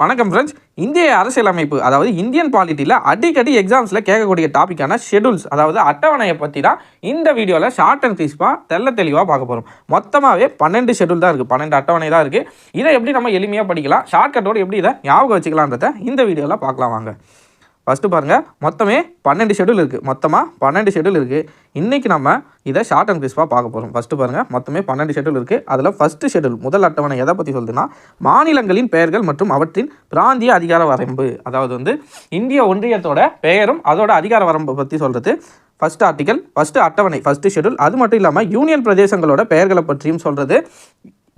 வணக்கம் ஃப்ரெண்ட்ஸ் இந்திய அரசியலமைப்பு அதாவது இந்தியன் பாலிட்டியில் அடிக்கடி எக்ஸாம்ஸில் கேட்கக்கூடிய டாப்பிக்கான ஷெடியூல்ஸ் அதாவது அட்டவணையை பற்றி தான் இந்த வீடியோவில் ஷார்ட் அண்ட் கிறிஸ்பாக தெள்ள தெளிவாக பார்க்க போகிறோம் மொத்தமாகவே பன்னெண்டு ஷெடியூல் தான் இருக்குது பன்னெண்டு அட்டவணை தான் இருக்குது இதை எப்படி நம்ம எளிமையாக படிக்கலாம்? ஷார்ட்கட்டோடு எப்படி இதை ஞாபகம் வச்சுக்கலான்றத இந்த வீடியோவில் பார்க்கலாம் வாங்க. ஃபஸ்ட்டு பாருங்கள் மொத்தமே பன்னெண்டு ஷெடியூல் இருக்குது மொத்தமாக பன்னெண்டு ஷெடியூல் இருக்குது இன்றைக்கி நம்ம இதை ஷார்ட் அண்ட் கிறிஸ்பாக பார்க்க போகிறோம் ஃபஸ்ட்டு பாருங்கள் மொத்தமே பன்னெண்டு ஷெடியூல் இருக்குது அதில் ஃபஸ்ட்டு ஷெடியூல் முதல் அட்டவணை எதை பற்றி சொல்லுதுன்னா மாநிலங்களின் பெயர்கள் மற்றும் அவற்றின் பிராந்திய அதிகார வரம்பு. அதாவது வந்து இந்திய ஒன்றியத்தோட பெயரும் அதோட அதிகார வரம்பை பற்றி சொல்கிறது ஃபஸ்ட் ஆர்டிக்கல் ஃபஸ்ட்டு அட்டவணை ஃபஸ்ட்டு ஷெடியூல் அது மட்டும் இல்லாமல் யூனியன் பிரதேசங்களோட பெயர்களை பற்றியும் சொல்கிறது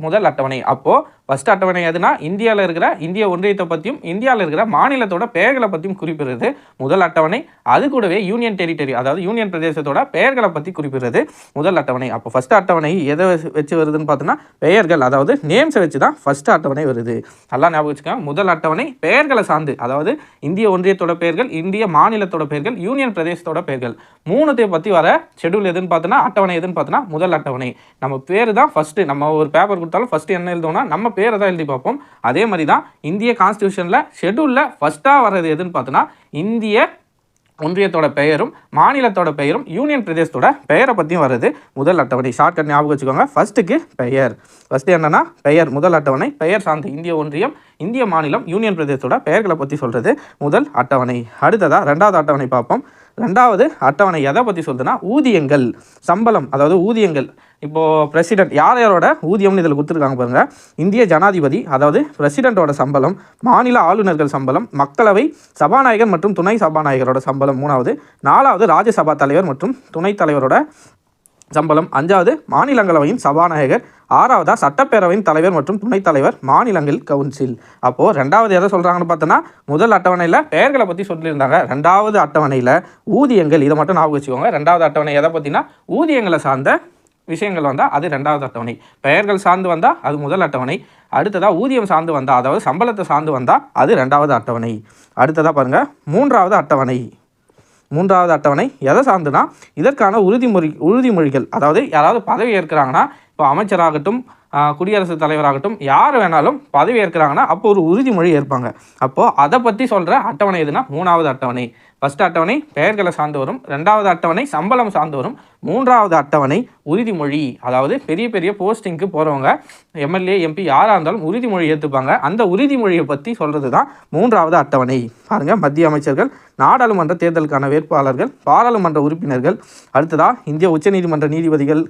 முதல் அட்டவணை. அப்போது ஃபஸ்ட் அட்டவணை எதுனா? இந்தியாவில் இருக்கிற இந்திய ஒன்றியத்தை பற்றியும் இந்தியாவில் இருக்கிற மாநிலத்தோட பெயர்களை பற்றியும் குறிப்பிடுறது முதல் அட்டவணை. அது கூடவே யூனியன் டெரிட்டரி அதாவது யூனியன் பிரதேசத்தோட பெயர்களை பற்றி குறிப்பிடுறது முதல் அட்டவணை. அப்போ ஃபஸ்ட் அட்டவணை எதை வச்சு- வருதுன்னு பார்த்தோன்னா பெயர்கள் அதாவது நேம்ஸை வச்சு தான் ஃபஸ்ட் அட்டவணை வருது. நல்லா ஞாபகம் வச்சுக்கோங்க. முதல் அட்டவணை பெயர்களை சார்ந்து அதாவது இந்திய ஒன்றியத்தோட பெயர்கள் இந்திய மாநிலத்தோட பெயர்கள் யூனியன் பிரதேசத்தோட பெயர்கள். மூணுத்தை பற்றி வர ஷெடியூல் எதுன்னு பார்த்தோன்னா அட்டவணை எதுன்னு பார்த்தோன்னா முதல் அட்டவணை. நம்ம பேர் தான் ஃபஸ்ட்டு நம்ம ஒரு பேப்பர் கொடுத்தாலும் ஃபஸ்ட்டு என்ன எழுதுவோம்னா நம்ம பேரை தான் எழுதி பார்ப்போம். அதே மாதிரி தான் இந்திய கான்ஸ்டியூஷனில் ஷெடியூலில் ஃபஸ்ட்டாக வர்றது எதுன்னு பார்த்தோன்னா இந்திய ஒன்றியத்தோட பெயரும் மாநிலத்தோட பெயரும் யூனியன் பிரதேசத்தோட பெயரை பற்றியும் வருது முதல் அட்டவணை. ஷார்ட்கட் ஞாபகம் வச்சுக்கோங்க. ஃபர்ஸ்ட்டுக்கு பெயர். ஃபஸ்ட்டு என்னென்னா பெயர் முதல் அட்டவணை பெயர் சார்ந்த இந்திய ஒன்றியம் இந்திய மாநிலம் யூனியன் பிரதேசத்தோட பெயர்களை பற்றி சொல்கிறது முதல் அட்டவணை. அடுத்ததாக ரெண்டாவது அட்டவணை பார்ப்போம். ரெண்டாவது அட்டவணை எதை பற்றி சொல்லுதுன்னா ஊதியங்கள் சம்பளம் அதாவது ஊதியங்கள். இப்போது பிரசிடென்ட் யார் யாரோட ஊதியம்னு இதில் கொடுத்துருக்காங்க பாருங்கள் இந்திய ஜனாதிபதி அதாவது பிரசிடென்ட்டோட சம்பளம் மாநில ஆளுநர்கள் சம்பளம் மக்களவை சபாநாயகர் மற்றும் துணை சபாநாயகரோட சம்பளம் மூணாவது நாலாவது ராஜ்யசபா தலைவர் மற்றும் துணைத் தலைவரோட சம்பளம் அஞ்சாவது மாநிலங்களவையின் சபாநாயகர் ஆறாவதா சட்டப்பேரவையின் தலைவர் மற்றும் துணைத் தலைவர் மாநிலங்கள் கவுன்சில். அப்போது ரெண்டாவது எதை சொல்கிறாங்கன்னு பார்த்தோன்னா முதல் அட்டவணையில் பெயர்களை பற்றி சொல்லியிருந்தாங்க. ரெண்டாவது அட்டவணையில் ஊதியங்கள் இதை மட்டும் ஞாபகம் வச்சுக்கோங்க. ரெண்டாவது அட்டவணை எதை பற்றினா ஊதியங்களை சார்ந்த விஷயங்கள் வந்தால் அது ரெண்டாவது அட்டவணை. பெயர்கள் சார்ந்து வந்தால் அது முதல் அட்டவணை. அடுத்ததாக ஊதியம் சார்ந்து வந்தால் அதாவது சம்பளத்தை சார்ந்து வந்தால் அது ரெண்டாவது அட்டவணை. அடுத்ததாக பாருங்கள் மூன்றாவது அட்டவணை. மூன்றாவது அட்டவணை எதை சார்ந்துனா இதற்கான உறுதிமொழி உறுதிமொழிகள். அதாவது யாராவது பதவி ஏற்கிறாங்கன்னா இப்போ அமைச்சராகட்டும் குடியரசுத் தலைவராகட்டும் யார் வேணாலும் பதவி ஏற்கிறாங்கன்னா அப்போ ஒரு உறுதிமொழி ஏற்பாங்க. அப்போது அதை பற்றி சொல்கிற அட்டவணை எதுனா மூணாவது அட்டவணை. ஃபஸ்ட் அட்டவணை பெயர்களை சார்ந்து வரும். ரெண்டாவது அட்டவணை சம்பளம் சார்ந்து வரும். மூன்றாவது அட்டவணை உறுதிமொழி அதாவது பெரிய பெரிய போஸ்டிங்க்கு போகிறவங்க எம்எல்ஏ எம்பி யாராக இருந்தாலும் உறுதிமொழி ஏற்றுப்பாங்க அந்த உறுதிமொழியை பற்றி சொல்கிறது தான் மூன்றாவது அட்டவணை. பாருங்கள் மத்திய அமைச்சர்கள் நாடாளுமன்ற தேர்தலுக்கான வேட்பாளர்கள் பாராளுமன்ற உறுப்பினர்கள் அடுத்ததாக இந்திய உச்சநீதிமன்ற நீதிபதிகள்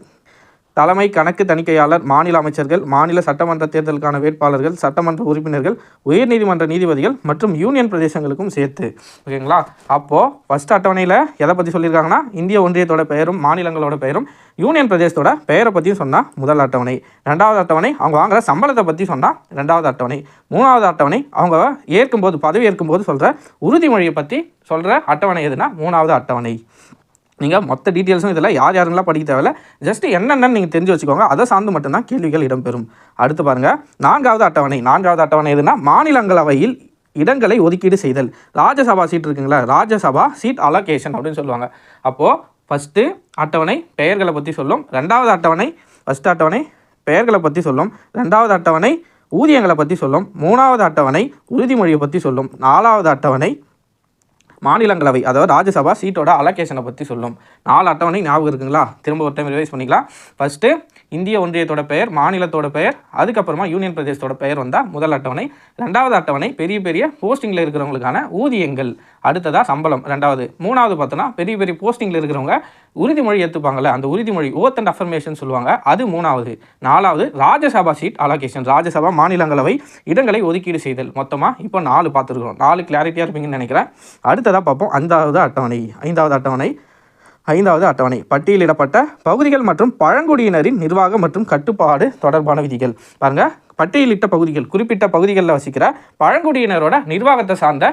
தலைமை கணக்கு தணிக்கையாளர் மாநில அமைச்சர்கள் மாநில சட்டமன்ற தேர்தலுக்கான வேட்பாளர்கள் சட்டமன்ற உறுப்பினர்கள் உயர்நீதிமன்ற நீதிபதிகள் மற்றும் யூனியன் பிரதேசங்களுக்கும் சேர்த்து. ஓகேங்களா? அப்போது ஃபஸ்ட் அட்டவணையில் எதை பற்றி சொல்லியிருக்காங்கன்னா இந்திய ஒன்றியத்தோட பெயரும் மாநிலங்களோட பெயரும் யூனியன் பிரதேசத்தோட பெயரை பற்றியும் சொன்னால் முதல் அட்டவணை. ரெண்டாவது அட்டவணை அவங்க வாங்குற சம்பளத்தை பற்றி சொன்னால் ரெண்டாவது அட்டவணை. மூணாவது அட்டவணை அவங்க ஏற்கும்போது பதவி ஏற்கும்போது சொல்கிற உறுதிமொழியை பற்றி சொல்கிற அட்டவணை எதுனா மூணாவது அட்டவணை. நீங்கள் மொத்த டீட்டெயில்ஸும் இதில் யார் யாரெல்லாம் படிக்க தேவையில்ல ஜஸ்ட் என்னென்னு நீங்கள் தெரிஞ்சு வச்சுக்கோங்க. அதை சார்ந்து மட்டும்தான் கேள்விகள் இடம்பெறும். அடுத்து பாருங்கள் நான்காவது அட்டவணை. நான்காவது அட்டவணை எதுனா மாநிலங்களவையில் இடங்களை ஒதுக்கீடு செய்தல். ராஜ்யசபா சீட் இருக்குங்களா? ராஜ்யசபா சீட் அலோகேஷன் அப்படின்னு சொல்லுவாங்க. அப்போது ஃபஸ்ட்டு அட்டவணை பெயர்களை பற்றி சொல்லும். ரெண்டாவது அட்டவணை ஃபஸ்ட் அட்டவணை பெயர்களை பற்றி சொல்லும். ரெண்டாவது அட்டவணை ஊதியங்களை பற்றி சொல்லும். மூணாவது அட்டவணை உறுதிமொழியை பற்றி சொல்லும். நாலாவது அட்டவணை மாநிலங்களவை அதாவது ராஜ்யசபா சீட்டோட அலோகேஷனை பற்றி சொல்லும். நாலு அட்டவணை ஞாபகம் இருக்குங்களா? திரும்ப ஒரு டைம் ரிவைஸ் பண்ணிக்கலாம். ஃபஸ்ட்டு இந்திய ஒன்றியத்தோட பெயர் மாநிலத்தோட பெயர் அதுக்கப்புறமா யூனியன் பிரதேசத்தோட பெயர் வந்தால் முதல் அட்டவணை. ரெண்டாவது அட்டவணை பெரிய பெரிய போஸ்டிங்கில் இருக்கிறவங்களுக்கான ஊதியங்கள். அடுத்ததாக சம்பளம். ரெண்டாவது. மூணாவது பார்த்தோன்னா பெரிய பெரிய போஸ்டிங்கில் இருக்கிறவங்க உறுதிமொழி ஏற்றுப்பாங்கல்ல அந்த உறுதிமொழி ஓத் அண்ட் அஃபர்மேஷன் சொல்லுவாங்க. அது மூணாவது. நாலாவது ராஜ்யசபா சீட் அலோகேஷன் ராஜ்யசபா மாநிலங்களவை இடங்களை ஒதுக்கீடு செய்தல். மொத்தமாக இப்போ நாலு பார்த்துருக்கோம் நாலு கிளாரிட்டியாக இருப்பீங்கன்னு நினைக்கிறேன். அடுத்ததாக பார்ப்போம். அஞ்சாவது அட்டவணை. ஐந்தாவது அட்டவணை ஐந்தாவது அட்டவணை. பட்டியலிடப்பட்ட பகுதிகள் மற்றும் பழங்குடியினரின் நிர்வாகம் மற்றும் கட்டுப்பாடு தொடர்பான விதிகள். பாருங்க பட்டியலிட்ட பகுதிகள் குறிப்பிட்ட பகுதிகளில் வசிக்கிற பழங்குடியினரோட நிர்வாகத்தை சார்ந்த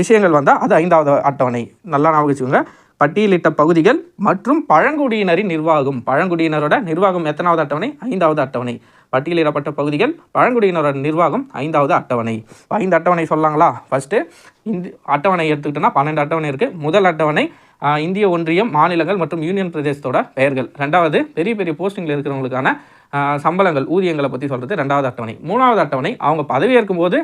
விஷயங்கள் வந்தால் அது ஐந்தாவது அட்டவணை. நல்லா ஞாபகம் வச்சுக்கோங்க. பட்டியலிட்ட பகுதிகள் மற்றும் பழங்குடியினரின் நிர்வாகம். பழங்குடியினரோட நிர்வாகம் எத்தனாவது அட்டவணை? ஐந்தாவது அட்டவணை. பட்டியலிடப்பட்ட பகுதிகள் பழங்குடியினரோட நிர்வாகம் ஐந்தாவது அட்டவணை. ஐந்து அட்டவணை சொல்லாங்களா? ஃபஸ்ட்டு இந்த அட்டவணை எடுத்துக்கிட்டோன்னா பன்னெண்டு அட்டவணை இருக்குது முதல் அட்டவணை இந்திய ஒன்றியம் மாநிலங்கள் மற்றும் யூனியன் பிரதேசத்தோட பெயர்கள். ரெண்டாவது பெரிய பெரிய போஸ்டிங்கில் இருக்கிறவங்களுக்கான சம்பளங்கள் ஊதியங்களை பற்றி சொல்கிறது ரெண்டாவது அட்டவணை. மூணாவது அட்டவணை அவங்க பதவியேற்கும் போது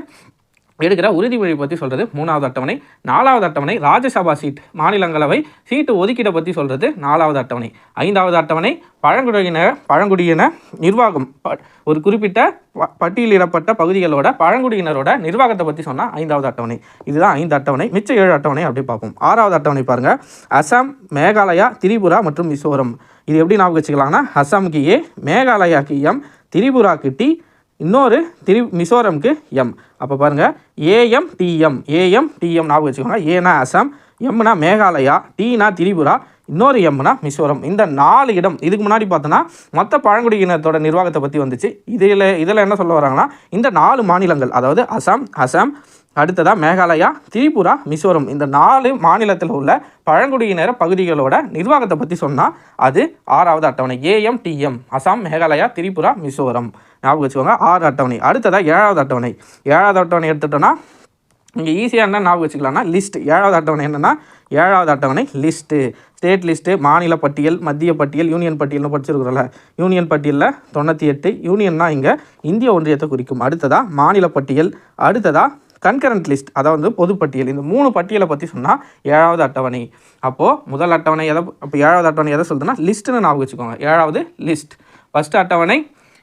எடுக்கிற உறுதிமொழி பற்றி சொல்கிறது மூணாவது அட்டவணை. நாலாவது அட்டவணை ராஜ்யசபா சீட் மாநிலங்களவை சீட்டு ஒதுக்கீடை பற்றி சொல்கிறது நாலாவது அட்டவணை. ஐந்தாவது அட்டவணை பழங்குடியின பழங்குடியின நிர்வாகம். ஒரு குறிப்பிட்ட ப- பட்டியலிடப்பட்ட பகுதிகளோட பழங்குடியினரோட நிர்வாகத்தை பற்றி சொன்னால் ஐந்தாவது அட்டவணை. இதுதான் ஐந்து அட்டவணை மிச்ச ஏழு அட்டவணை அப்படி பார்ப்போம். ஆறாவது அட்டவணை பாருங்கள் அசாம் மேகாலயா திரிபுரா மற்றும் மிசோரம். இது எப்படி ஞாபகம் வச்சுக்கலாம்னா அசாமுக்கு ஏ மேகாலயாக்கு எம் திரிபுராக்கு டி இன்னொரு திரி மிசோரம்க்கு எம் அப்போ பாருங்கள் ஏஎம் டிஎம் ஏஎம் டிஎம் ஞாபகம் வச்சுக்கோங்க. ஏனா அசாம் எம்னா மேகாலயா டீனா திரிபுரா இன்னொரு எம்னா மிசோரம். இந்த நாலு இடம் இதுக்கு முன்னாடி பார்த்தோன்னா மொத்த பழங்குடியினத்தோட நிர்வாகத்தை பற்றி வந்துச்சு. இதில் இதில் என்ன சொல்ல வராங்கன்னா இந்த நாலு மாநிலங்கள் அதாவது அசாம் அசாம் அடுத்ததாக மேகாலயா திரிபுரா மிசோரம் இந்த நாலு மாநிலத்தில் உள்ள பழங்குடியினர் பகுதிகளோட நிர்வாகத்தை பற்றி சொன்னால் அது ஆறாவது அட்டவணை. AM TM Assam Meghalaya Tripura Mizoram. ஞாபகம் வச்சுக்கோங்க. ஆறு அட்டவணை. அடுத்ததாக ஏழாவது அட்டவணை. ஏழாவது அட்டவணை எடுத்துட்டோன்னா இங்கே ஈஸியாக என்ன ஞாபகம் வச்சுக்கலாம்னா லிஸ்ட் ஏழாவது அட்டவணை என்னென்னா ஏழாவது அட்டவணை லிஸ்ட்டு ஸ்டேட் லிஸ்ட்டு மாநில பட்டியல் மத்திய பட்டியல் யூனியன் பட்டியல்னு படிச்சிருக்கிறோம்ல. யூனியன் பட்டியலில் தொண்ணூற்றி எட்டு. யூனியன்னா இங்கே இந்திய ஒன்றியத்தை குறிக்கும். அடுத்ததாக மாநில பட்டியல். அடுத்ததாக கன்கரண்ட் லிஸ்ட் அதாவது பொதுப்பட்டியல் இந்த மூணு பட்டியலை பற்றி சொன்னால் ஏழாவது அட்டவணை. அப்போது முதல் அட்டவணை எதை அப்போ ஏழாவது அட்டவணை எதை சொல்லுதுன்னா லிஸ்ட்டுன்னு ஞாபகம் வச்சுக்கோங்க. ஏழாவது லிஸ்ட் ஃபஸ்ட்டு அட்டவணை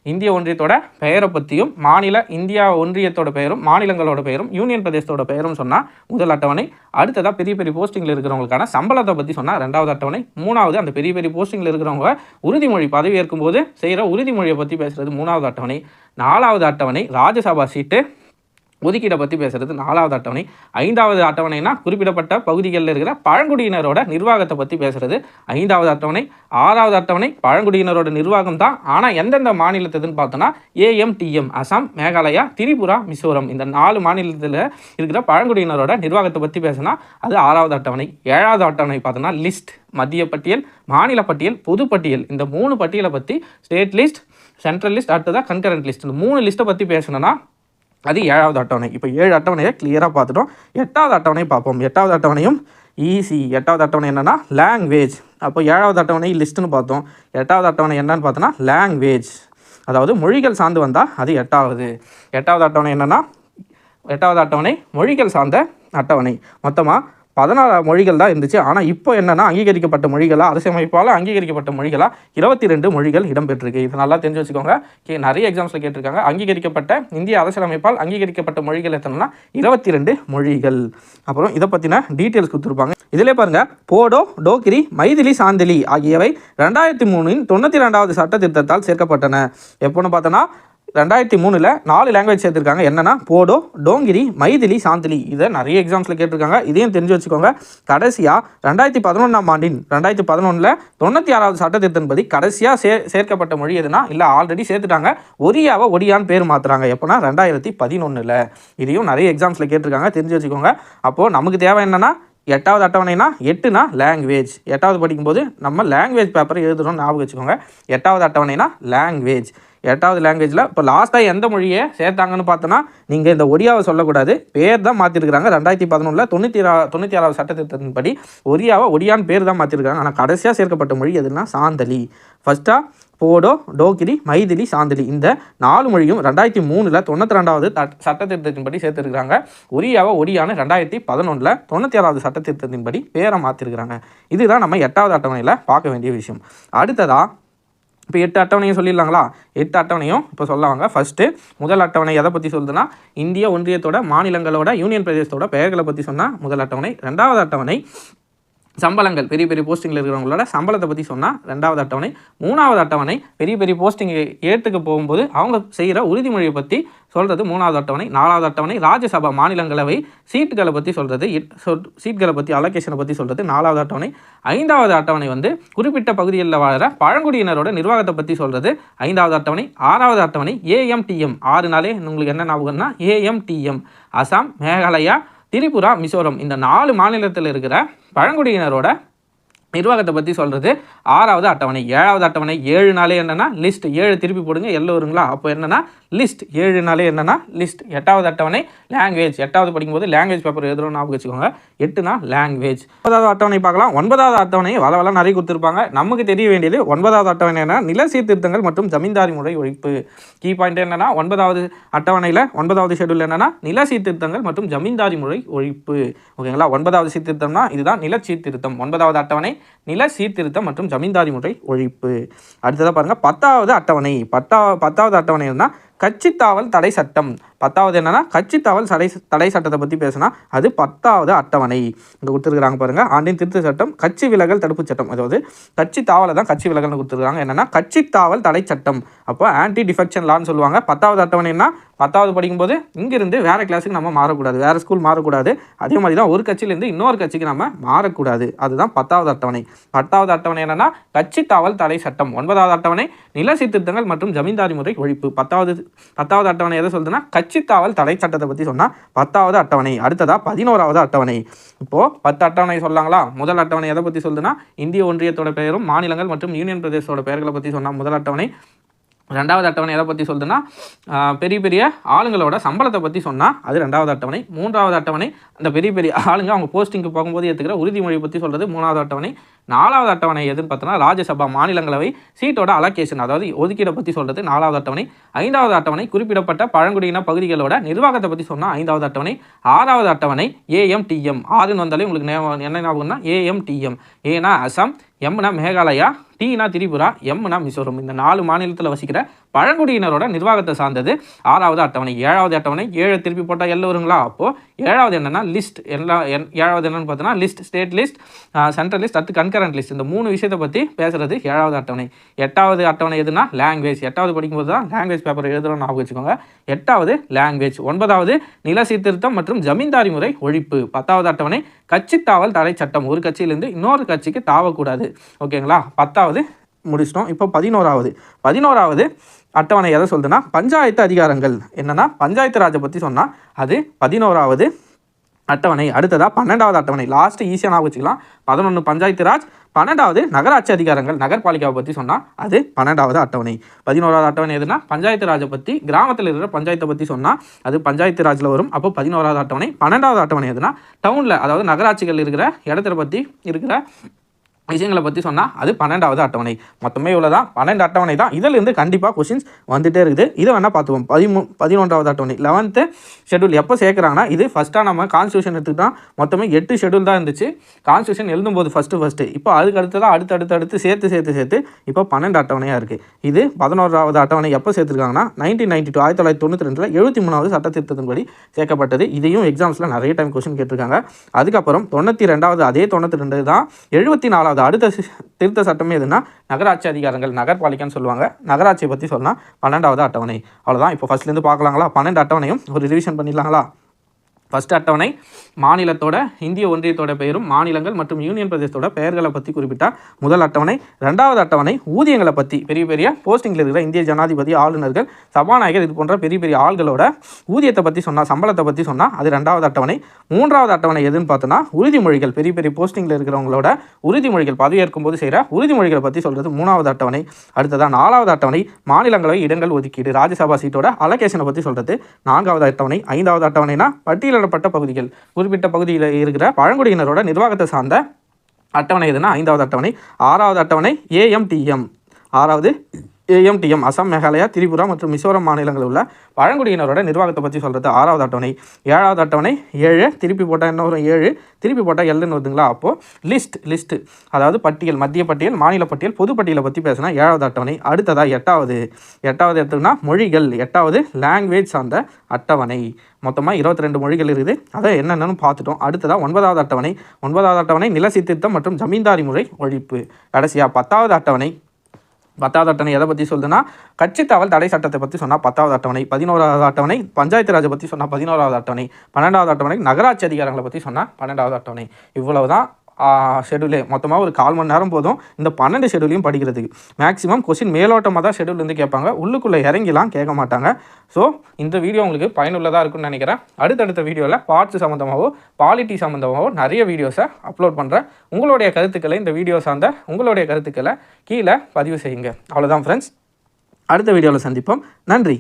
இந்திய ஒன்றியத்தோட பெயரை பற்றியும் மாநில இந்தியா ஒன்றியத்தோட பெயரும் மாநிலங்களோட பெயரும் யூனியன் பிரதேசத்தோட பெயரும் சொன்னால் முதல் அட்டவணை. அடுத்ததாக பெரிய பெரிய போஸ்டிங்கில் இருக்கிறவங்களுக்கான சம்பளத்தை பற்றி சொன்னால் ரெண்டாவது அட்டவணை. மூணாவது அந்த பெரிய பெரிய போஸ்டிங்கில் இருக்கிறவங்க உறுதிமொழி பதவி ஏற்கும்போது செய்கிற உறுதிமொழியை பற்றி பேசுகிறது மூணாவது அட்டவணை. நாலாவது அட்டவணை ராஜ்யசபா சீட்டு. ஒதுக்கீடை பற்றி பேசுகிறது நாலாவது அட்டவணை. ஐந்தாவது அட்டவணைனா குறிப்பிடப்பட்ட பகுதிகளில் இருக்கிற பழங்குடியினரோட நிர்வாகத்தை பற்றி பேசுகிறது ஐந்தாவது அட்டவணை ஆறாவது அட்டவணை பழங்குடியினரோட நிர்வாகம் தான். ஆனால் எந்தெந்த மாநிலத்துதுன்னு பார்த்தோன்னா ஏஎம்டிஎம் அசாம் மேகாலயா திரிபுரா மிசோரம் இந்த நாலு மாநிலத்தில் இருக்கிற பழங்குடியினரோட நிர்வாகத்தை பற்றி பேசுனா அது ஆறாவது அட்டவணை. ஏழாவது அட்டவணை பார்த்தோன்னா லிஸ்ட் மத்திய பட்டியல் மாநில பட்டியல் பொது பட்டியல். இந்த மூணு பட்டியலை பற்றி ஸ்டேட் லிஸ்ட் சென்ட்ரல் லிஸ்ட் அடுத்ததாக கன்கரண்ட் லிஸ்ட் இந்த மூணு லிஸ்ட்டை பற்றி பேசணும்னா அது ஏழாவது அட்டவணை. இப்போ ஏழு அட்டவணையை கிளியராக பார்த்துட்டோம். எட்டாவது அட்டவணை பார்ப்போம். எட்டாவது அட்டவணையும் ஈஸி எட்டாவது அட்டவணை என்னென்னா லாங்குவேஜ் அப்போ ஏழாவது அட்டவணை லிஸ்ட்டுன்னு பார்த்தோம். எட்டாவது அட்டவணை என்னன்னு பார்த்தோன்னா லாங்குவேஜ் அதாவது மொழிகள் சார்ந்து வந்தால் அது எட்டாவது. எட்டாவது அட்டவணை என்னென்னா எட்டாவது அட்டவணை மொழிகள் சார்ந்த அட்டவணை. மொத்தமாக பதினாறு மொழிகள் தான் இருந்துச்சு. ஆனால் இப்போ என்னென்னா அங்கீகரிக்கப்பட்ட மொழிகளாக அரசியலமைப்பால் அங்கீகரிக்கப்பட்ட மொழிகளாக இருபத்தி ரெண்டு மொழிகள் இடம்பெற்றிருக்கு. இது நல்லா தெரிஞ்சு வச்சுக்கோங்க. கே நிறைய எக்ஸாம்ஸில் கேட்டிருக்காங்க. அங்கீகரிக்கப்பட்ட இந்திய அரசியலமைப்பால் அங்கீகரிக்கப்பட்ட மொழிகள் எத்தனைனா இருபத்தி ரெண்டு மொழிகள். அப்புறம் இதை பற்றின டீட்டெயில்ஸ் கொடுத்துருப்பாங்க. இதிலே பாருங்கள் போடோ டோக்கிரி மைதிலி சாந்திலி ஆகியவை ரெண்டாயிரத்தி மூணின் தொண்ணூற்றி ரெண்டாவது சட்ட திருத்தத்தால் சேர்க்கப்பட்டன. எப்போன்னு பார்த்தோன்னா ரெண்டாயிரத்தி மூணில் நாலு லாங்குவேஜ் சேர்த்துருக்காங்க. என்னென்னா போடோ டோங்கிரி மைதிலி சாந்திலி. இதை நிறைய எக்ஸாம்ஸில் கேட்டிருக்காங்க. இதையும் தெரிஞ்சு வச்சுக்கோங்க. கடைசியாக ரெண்டாயிரத்தி பதினொன்றாம் ஆண்டின் ரெண்டாயிரத்தி பதினொன்றில் தொண்ணூற்றி ஆறாவது சட்ட கடைசியாக சே சேர்க்கப்பட்ட மொழி எதுனா இல்லை ஆல்ரெடி சேர்த்துட்டாங்க. ஒரியாவை ஒடியான்னு பேர் மாற்றுறாங்க எப்போனா ரெண்டாயிரத்தி பதினொன்றில் இதையும் நிறைய எக்ஸாம்ஸில் கேட்டிருக்காங்க. தெரிஞ்சு வச்சுக்கோங்க. அப்போது நமக்கு தேவை என்னென்னா எட்டாவது அட்டவணைனா எட்டுனா லாங்குவேஜ் எட்டாவது படிக்கும்போது நம்ம லாங்குவேஜ் பேப்பர் எழுதுறோம்னு ஞாபகம் வச்சுக்கோங்க. எட்டாவது அட்டவணைனா லாங்குவேஜ் எட்டாவது லாங்குவேஜில் இப்போ லாஸ்ட்டாக எந்த மொழியை சேர்த்தாங்கன்னு பார்த்தோன்னா நீங்கள் இந்த ஒரியாவை சொல்லக்கூடாது. பேர் தான் மாற்றிருக்கிறாங்க ரெண்டாயிரத்தி பதினொன்றில் தொண்ணூற்றி ஆ தொண்ணூற்றி ஆறாவது சட்டத்திட்டத்தின்படி ஒரியாவை ஒடியான்னு பேர் தான் மாற்றிருக்காங்க ஆனால் கடைசியாக சேர்க்கப்பட்ட மொழி எதுனா சாந்தலி. ஃபஸ்ட்டாக போடோ டோகிரி மைதிலி சாந்திலி. இந்த நாலு மொழியும் ரெண்டாயிரத்தி மூணில் தொண்ணூற்றி ரெண்டாவது சட்டத்திட்டத்தின்படி சேர்த்துருக்காங்க ஒரியாவை ஒடியான்னு ரெண்டாயிரத்தி பதினொன்றில் தொண்ணூற்றி ஆறாவது சட்டத்திட்டத்தின்படி பேரை மாற்றிருக்கிறாங்க இதுதான் நம்ம எட்டாவது அட்டவணையில் பார்க்க வேண்டிய விஷயம். அடுத்ததாக இப்போ எட்டு அட்டவணையும் சொல்லிடலாங்களா? எட்டு அட்டவணையும் இப்போ சொல்லுவாங்க ஃபஸ்ட்டு முதல் அட்டவணை எதை பற்றி சொல்லுதுன்னா இந்திய ஒன்றியத்தோட மாநிலங்களோட யூனியன் பிரதேசத்தோட பெயர்களை பற்றி சொன்னால் முதல் அட்டவணை. ரெண்டாவது அட்டவணை சம்பளங்கள் பெரிய பெரிய போஸ்டிங்கில் இருக்கிறவங்களோட சம்பளத்தை பற்றி சொன்னால் ரெண்டாவது அட்டவணை மூணாவது அட்டவணை பெரிய பெரிய போஸ்டிங் ஏற்றுக்க போகும்போது அவங்க செய்கிற உறுதிமொழியை பற்றி சொல்கிறது மூணாவது அட்டவணை நாலாவது அட்டவணை ராஜ்யசபா மாநிலங்களவை சீட்டுகளை பற்றி சொல்கிறது சீட்களை பற்றி அலோகேஷனை பற்றி சொல்கிறது நாலாவது அட்டவணை. ஐந்தாவது அட்டவணை வந்து குறிப்பிட்ட பகுதிகளில் வாழ்கிற பழங்குடியினரோட நிர்வாகத்தை பற்றி சொல்கிறது ஐந்தாவது அட்டவணை. ஆறாவது அட்டவணை ஏஎம்டிஎம் ஆறு நாளே உங்களுக்கு என்ன ஞாபகம்னா ஏஎம்டிஎம் அசாம் மேகாலயா திரிபுரா மிசோரம். இந்த நாலு மாநிலத்தில் இருக்கிற பழங்குடியினரோட நிர்வாகத்தை பற்றி சொல்கிறது ஆறாவது அட்டவணை ஏழாவது அட்டவணை ஏழு நாளே என்னென்னா லிஸ்ட் ஏழு திருப்பி போடுங்க எல்லோருங்களா? அப்போ என்னென்னா லிஸ்ட் ஏழுனாலே என்னென்னா லிஸ்ட் எட்டாவது அட்டவணை லாங்குவேஜ் எட்டாவது படிக்கும்போது லாங்குவேஜ் பேப்பர் எதுவும் ஞாபகம் வச்சுக்கோங்க. எட்டுனா லாங்குவேஜ் ஒன்பதாவது அட்டவணை பார்க்கலாம். ஒன்பதாவது அட்டவணை வள வள நிறைய கொடுத்துருப்பாங்க. நமக்கு தெரிய வேண்டியது ஒன்பதாவது அட்டவணை என்ன நில சீர்திருத்தங்கள் மற்றும் ஜமீன்தாரி முறை ஒழிப்பு. கீ பாயிண்ட் என்னன்னா ஒன்பதாவது அட்டவணையில் ஒன்பதாவது ஷெடியூல் என்னென்னா நில சீர்திருத்தங்கள் மற்றும் ஜமீன்தாரி முறை ஒழிப்பு. ஓகேங்களா ஒன்பதாவது சீர்திருத்தம்னா இதுதான் நில சீர்திருத்தம். ஒன்பதாவது அட்டவணை நில சீர்திருத்தம் மற்றும் ஜமீன்தாரி முறை ஒழிப்பு. அடுத்ததாக பாருங்கள் பத்தாவது அட்டவணை. பத்தா பத்தாவது அட்டவணை என்ன கட்சித்தாவல் தடை சட்டம். பத்தாவது என்னன்னா கட்சித்தாவல் தடை தடை சட்டத்தை பற்றி பேசினா அது பத்தாவது அட்டவணை. இங்கே கொடுத்துருக்காங்க பாருங்கள் ஆண்டின் திருத்த சட்டம் கட்சி விலகல் தடுப்பு சட்டம். அதாவது கட்சி தாவலை தான் கட்சி விலகல்னு கொடுத்துருக்காங்க. என்னென்னா கட்சி தாவல் தடை சட்டம். அப்போ ஆன்டி டிஃபெக்ஷன் லான்னு சொல்லுவாங்க. பத்தாவது அட்டவணைன்னா பத்தாவது படிக்கும்போது இங்கேருந்து வேறு கிளாஸுக்கு நம்ம மாறக்கூடாது. வேறு ஸ்கூல் மாறக்கூடாது. அதே மாதிரி தான் ஒரு கட்சியிலேருந்து இன்னொரு கட்சிக்கு நம்ம மாறக்கூடாது. அதுதான் பத்தாவது அட்டவணை. பத்தாவது அட்டவணை என்னென்னா கட்சி தாவல் தடை சட்டம். ஒன்பதாவது அட்டவணை நில சீர்திருத்தங்கள் மற்றும் ஜமீன்தாரி முறை ஒழிப்பு. பத்தாவது பத்தாவது அட்டவணை எதை சொல்லுதுன்னா கட்சித்தாவல் தடை சட்டத்தை பற்றி சொன்னால் பத்தாவது அட்டவணை. அடுத்ததாக பதினோராவது அட்டவணை. இப்போது பத்து அட்டவணை சொல்லாங்களா? முதல் அட்டவணை எதை பற்றி சொல்லுதுன்னா இந்திய ஒன்றியத்தோட பெயரும் மாநிலங்கள் மற்றும் யூனியன் பிரதேசத்தோட பெயர்களை பற்றி சொன்னால் முதல் அட்டவணை ரெண்டாவது அட்டவணை எதை பற்றி சொல்லுதுன்னா பெரிய பெரிய ஆளுங்களோட சம்பளத்தை பற்றி சொன்னால் அது ரெண்டாவது அட்டவணை. மூன்றாவது அட்டவணை அந்த பெரிய பெரிய ஆளுங்க அவங்க போஸ்டிங்க்கு போகும்போது ஏற்றுக்கிற உறுதிமொழி பற்றி சொல்கிறது மூணாவது அட்டவணை. நாலாவது அட்டவணை எதுன்னு பார்த்தோன்னா ராஜ்யசபா மாநிலங்களவை சீட்டோட அலோகேஷன் அதாவது ஒதுக்கீடை பற்றி சொல்கிறது நாலாவது அட்டவணை. ஐந்தாவது அட்டவணை குறிப்பிடப்பட்ட பழங்குடியின பகுதிகளோட நிர்வாகத்தை பற்றி சொன்னால் ஐந்தாவது அட்டவணை. ஆறாவது அட்டவணை ஏஎம்டிஎம் ஆறுன்னு வந்தாலே உங்களுக்கு என்ன ஞாபகம்னா ஏஎம்டிஎம் ஏன்னா அசாம் எம்னா மேகாலயா டீனா திரிபுரா எம்னா மிசோரம். இந்த நாலு மாநிலத்தில் வசிக்கிற பழங்குடியினரோட நிர்வாகத்தை சார்ந்தது. ஆறாவது அட்டவணை ஏழாவது அட்டவணை ஏழை திருப்பி போட்டால் எல்லாம் வருங்களா? அப்போது ஏழாவது என்னென்னா லிஸ்ட் எல்லா ஏழாவது என்னென்னு பார்த்தோன்னா list state list central list அடுத்து கன்கரண்ட் லிஸ்ட் இந்த மூணு விஷயத்தை பற்றி பேசுறது ஏழாவது அட்டவணை. எட்டாவது அட்டவணை எதுனா லாங்குவேஜ் எட்டாவது படிக்கும்போது தான் லாங்குவேஜ் பேப்பர் எழுதுகிறோம் ஞாபகம் வச்சுக்கோங்க. எட்டாவது லாங்குவேஜ் ஒன்பதாவது நில சீர்திருத்தம் மற்றும் ஜமீன்தாரி முறை ஒழிப்பு. பத்தாவது அட்டவணை கட்சி தாவல் தடை சட்டம். ஒரு கட்சியிலேருந்து இன்னொரு கட்சிக்கு தாவக்கூடாது. ஓகேங்களா? பத்தாவது முடிச்சிட்டோம். இப்போ பதினோராவது பதினோராவது அட்டவணை எதை சொல்லுதுன்னா பஞ்சாயத்து அதிகாரங்கள். என்னென்னா பஞ்சாயத்து ராஜை பற்றி சொன்னால் அது பதினோராவது அட்டவணை அடுத்ததாக பன்னெண்டாவது அட்டவணை. லாஸ்ட்டு ஈஸியாக நான் வச்சுக்கலாம். பதினொன்று பஞ்சாயத்து ராஜ் பன்னெண்டாவது நகராட்சி அதிகாரங்கள். நகர்பாலிகாவை பற்றி சொன்னால் அது பன்னெண்டாவது அட்டவணை. பதினோராவது அட்டவணை எதுனா பஞ்சாயத்து ராஜை பற்றி கிராமத்தில் இருக்கிற பஞ்சாயத்தை பற்றி சொன்னால் அது பஞ்சாயத்து ராஜில் வரும். அப்போ பதினோராவது அட்டவணை. பன்னெண்டாவது அட்டவணை எதுனா டவுனில் அதாவது நகராட்சிகள் இருக்கிற இடத்துல பற்றி இருக்கிற விஷயங்களை பற்றி சொன்னால் அது பன்னெண்டாவது அட்டவணை. மொத்தமே இவ்வளோ தான் பன்னெண்டு அட்டவணை தான். இதிலிருந்து கண்டிப்பாக கொஷின்ஸ் வந்துட்டே இருக்குது. இதை வேணால் பார்த்துவோம் பதிமூ பதினொன்றாவது அட்டவணை. லெவன்த்து ஷெட்யூல் எப்போ சேர்க்குறாங்கன்னா இது ஃபஸ்ட்டாக நம்ம கான்ஸ்டியூஷன் எடுத்துக்கிட்டோம். மொத்தமே எட்டு ஷெட்யூல் தான் இருந்துச்சு. கான்ஸ்டியூஷன் எழுதும்போது ஃபஸ்ட்டு ஃபஸ்ட்டு இப்போ அதுக்கு அடுத்து தான் அடுத்து அடுத்து அடுத்து சேர்த்து சேர்த்து சேர்த்து இப்போ பன்னெண்டு அட்டவணையாக இருக்குது இது பதினோராவது அட்டவணை எப்போ சேர்த்துருக்காங்கன்னா நைன்டீன் நைன்டி டூ ஆயிரத்தி தொள்ளாயிரத்தி தொண்ணூற்றி ரெண்டில் எழுபத்தி மூணாவது சட்ட திருத்தத்தின்படி சேர்க்கப்பட்டது. இதையும் எக்ஸாம்ஸில் நிறைய டைம் கொஸ்டின் கேட்டிருக்காங்க. அதுக்கப்புறம் தொண்ணூற்றி ரெண்டாவது அதே தொண்ணூற்றி ரெண்டு தான். எழுபத்தி நாலாவது அடுத்த திருத்த சட்டமே எதுனா நகராட்சி அதிகாரங்கள் நகர்பாலிக்கான்னு சொல்லுவாங்க. நகராட்சியை பற்றி சொன்னால் பன்னெண்டாவது அட்டவணை. அவ்வளோதான் இப்போ ஃபஸ்ட்லேருந்து பார்க்கலாங்களா? பன்னெண்டு அட்டவணையும் ஒரு ரிவிஷன் பண்ணிடலாங்களா? ஃபஸ்ட் அட்டவணை மாநிலத்தோட இந்திய ஒன்றியத்தோட பெயரும் மாநிலங்கள் மற்றும் யூனியன் பிரதேசத்தோட பெயர்களை பற்றி குறிப்பிட்டா முதல் அட்டவணை. ரெண்டாவது அட்டவணை ஊதியங்களை பற்றி பெரிய பெரிய போஸ்டிங்கில் இருக்கிற இந்திய ஜனாதிபதி ஆளுநர்கள் சபாநாயகர் இது போன்ற பெரிய பெரிய ஆள்களோட ஊதியத்தை பற்றி சொன்னால் சம்பளத்தை பற்றி சொன்னால் அது ரெண்டாவது அட்டவணை. மூன்றாவது அட்டவணை எதுன்னு பார்த்தோன்னா உறுதிமொழிகள். பெரிய பெரிய போஸ்டிங்கில் இருக்கிறவங்களோட உறுதிமொழிகள் பதவியேற்கும் போது செய்கிற உறுதிமொழிகளை பற்றி சொல்கிறது மூணாவது அட்டவணை. அடுத்ததான் நாலாவது அட்டவணை மாநிலங்களவை இடங்கள் ஒதுக்கீடு. ராஜ்யசபா சீட்டோட அலகேஷனை பற்றி சொல்கிறது நான்காவது அட்டவணை. ஐந்தாவது அட்டவணைனா பட்டியலிடப்பட்ட பகுதிகள். குறிப்பிட்ட பகுதியில் இருக்கிற பழங்குடியினரோட நிர்வாகத்தை சார்ந்த அட்டவணை எதுனா ஐந்தாவது அட்டவணை ஆறாவது அட்டவணை ஏஎம்டிஎம் ஆறாவது ஏஎம்டிஎம் அசாம் மேகாலயா திரிபுரா மற்றும் மிசோரம் மாநிலங்களில் உள்ள பழங்குடியினரோட நிர்வாகத்தை பற்றி சொல்கிறது ஆறாவது அட்டவணை. ஏழாவது அட்டவணை ஏழு திருப்பி போட்டால் என்ன வரும்? ஏழு திருப்பி போட்டால் எல்லுன்னு வருதுங்களா? அப்போது லிஸ்ட் லிஸ்ட்டு அதாவது பட்டியல் மத்திய பட்டியல் மாநில பட்டியல் பொது பட்டியலை பற்றி பேசினா ஏழாவது அட்டவணை. அடுத்ததாக எட்டாவது. எட்டாவது எடுத்துக்கினா மொழிகள். எட்டாவது லாங்குவேஜ் சார்ந்த அட்டவணை. மொத்தமாக இருபத்தி ரெண்டு மொழிகள் இருக்குது. அதை என்னென்னு பார்த்துட்டோம். அடுத்ததாக ஒன்பதாவது அட்டவணை. ஒன்பதாவது அட்டவணை நில சீர்திருத்தம் மற்றும் ஜமீன்தாரி முறை ஒழிப்பு. கடைசியாக பத்தாவது அட்டவணை. பத்தாவது அட்டவணை எதை பற்றி சொல்லுதுன்னா கட்சி தகவல் தடை சட்டத்தை பற்றி சொன்னால் பத்தாவது அட்டவணை பதினோராவது அட்டவணை பஞ்சாயத்து ராஜை பற்றி சொன்னால் பதினோராவது அட்டவணை பன்னெண்டாவது அட்டவணை நகராட்சி அதிகாரங்களை பற்றி சொன்னால் பன்னெண்டாவது அட்டவணை. இவ்வளவு தான் ஷெடியூலே மொத்தமாக ஒரு கால் மணி நேரம் போதும். இந்த பன்னெண்டு ஷெடியூலையும் படிக்கிறதுக்கு. மேக்ஸிமம் கொஸ்டின் மேலோட்டமாக தான் ஷெடியூல் வந்து கேட்பாங்க. உள்ளுக்குள்ளே இறங்கிலாம் கேட்க மாட்டாங்க. ஸோ இந்த வீடியோ உங்களுக்கு பயனுள்ளதாக இருக்கும்னு நினைக்கிறேன். அடுத்தடுத்த வீடியோவில் பார்ட்ஸ் சம்மந்தமாகவோ பாலிட்டி சம்மந்தமாகவோ நிறைய வீடியோஸை அப்லோட் பண்ணுறேன் உங்களுடைய கருத்துக்களை இந்த வீடியோ சார்ந்த உங்களுடைய கருத்துக்களை கீழே பதிவு செய்யுங்க. அவ்வளோதான் ஃப்ரெண்ட்ஸ் அடுத்த வீடியோவில் சந்திப்போம். நன்றி.